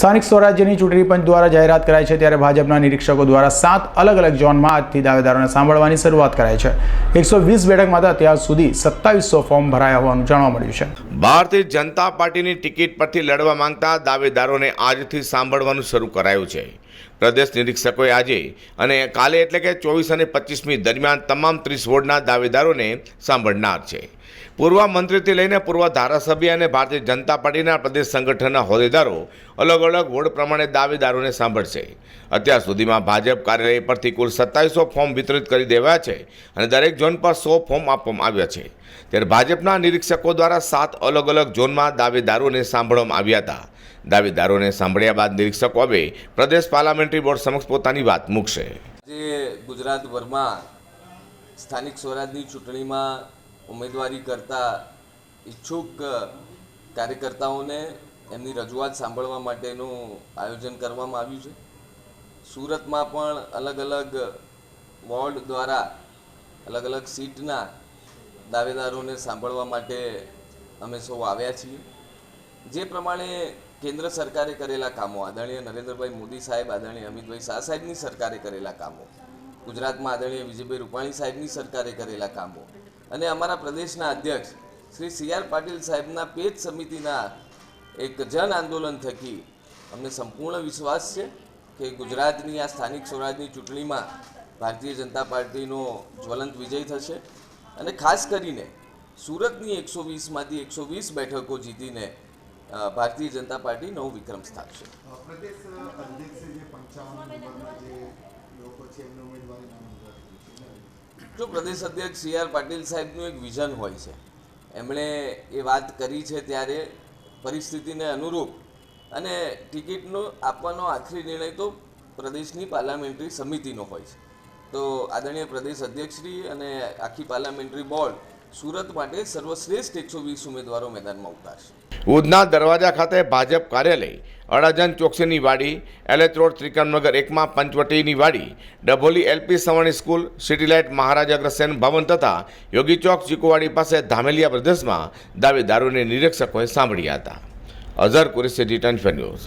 સ્થાનિક સ્વરાજ્યની ચૂંટણી પંચ દ્વારા જાહેરાત કરાઈ છે ત્યારે ભાજપના નિરીક્ષકો દ્વારા સાત અલગ અલગ ઝોનમાં આજથી દાવેદારોને સાંભળવાની શરૂઆત કરાઈ છે. એકસો વીસ બેઠકમાં અત્યાર સુધી સત્તાવીસો ફોર્મ ભરાયા હોવાનું જાણવા મળ્યું છે. ભારતીય જનતા પાર્ટીની ટિકિટ પરથી લડવા માંગતા દાવેદારોને આજથી સાંભળવાનું શરૂ કરાયું છે. પ્રદેશ નિરીક્ષકોએ આજે અને કાલે એટલે કે ચોવીસ અને પચીસમી દરમિયાન તમામ ત્રીસ વોર્ડના દાવેદારોને સાંભળનાર છે. પૂર્વ મંત્રીથી લઈને પૂર્વ ધારાસભ્ય અને ભારતીય જનતા પાર્ટીના પ્રદેશ સંગઠનના હોદ્દેદારો અલગ અલગ વોર્ડ પ્રમાણે દાવેદારોને સાંભળશે. અત્યાર સુધીમાં ભાજપ કાર્યાલય પરથી કુલ સત્તાવીસો ફોર્મ વિતરિત કરી દેવાયા છે અને દરેક ઝોન પર સો ફોર્મ આપવામાં આવ્યા છે. ત્યારે ભાજપના નિરીક્ષકો દ્વારા સાત અલગ અલગ ઝોનમાં દાવેદારોને સાંભળવામાં આવ્યા હતા. દાવેદારોને સાંભળ્યા બાદ નિરીક્ષકો હવે પ્રદેશ પાર્લામેન્ટરી બોર્ડ સમક્ષ પોતાની વાત મૂકશે. આજે ગુજરાતભરમાં સ્થાનિક સ્વરાજની ચૂંટણીમાં ઉમેદવારી કરતા ઈચ્છુક કાર્યકર્તાઓને એમની રજૂઆત સાંભળવા માટેનું આયોજન કરવામાં આવ્યું છે. સુરતમાં પણ અલગ અલગ વોર્ડ દ્વારા અલગ અલગ સીટના દાવેદારોને સાંભળવા માટે અમે સૌ આવ્યા છીએ. જે પ્રમાણે કેન્દ્ર સરકારે કરેલા કામો. આદરણીય નરેન્દ્રભાઈ મોદી સાહેબ, આદરણીય અમિતભાઈ શાહ સાહેબની સરકારે કરેલા કામો. ગુજરાતમાં આદરણીય વિજયભાઈ રૂપાણી સાહેબની સરકારે કરેલા કામો. અને અમારા પ્રદેશના અધ્યક્ષ શ્રી સી આર પાટીલ સાહેબના પેજ સમિતિના એક જન આંદોલન થકી અમને સંપૂર્ણ વિશ્વાસ છે કે ગુજરાતની આ સ્થાનિક સ્વરાજની ચૂંટણીમાં ભારતીય જનતા પાર્ટીનો જ્વલંત વિજય થશે. અને ખાસ કરીને સુરતની એકસો વીસમાંથી એકસો વીસ બેઠકો જીતીને ભારતીય જનતા પાર્ટી નવું વિક્રમ સ્થાપશે. જો પ્રદેશ અધ્યક્ષ સી આર પાટીલ સાહેબનું એક વિઝન હોય છે એમણે એ વાત કરી છે ત્યારે પરિસ્થિતિને અનુરૂપ અને ટિકિટનો આપવાનો આખરી નિર્ણય તો પ્રદેશની પાર્લામેન્ટરી સમિતિનો હોય છે. તો આદરણીય પ્રદેશ અધ્યક્ષશ્રી અને આખી પાર્લામેન્ટરી બોર્ડ સુરત માટે સર્વશ્રેષ્ઠ એકસો વીસ ઉમેદવારો મેદાનમાં ઉતારશે. ઉધના દરવાજા ખાતે ભાજપ કાર્યાલય અડાજન ચોકસીની વાડી એલેચ રોડ ત્રિકમનગર એકમાં પંચવટીની વાડી, Dabholi LP Savani school, City Light Maharaja Agrasen Bhavan તથા યોગી ચોક ચીકુવાડી પાસે ધામેલિયા પ્રદેશમાં દાવેદારોને નિરીક્ષકોએ સાંભળ્યા હતા. Azhar Qureshi return news.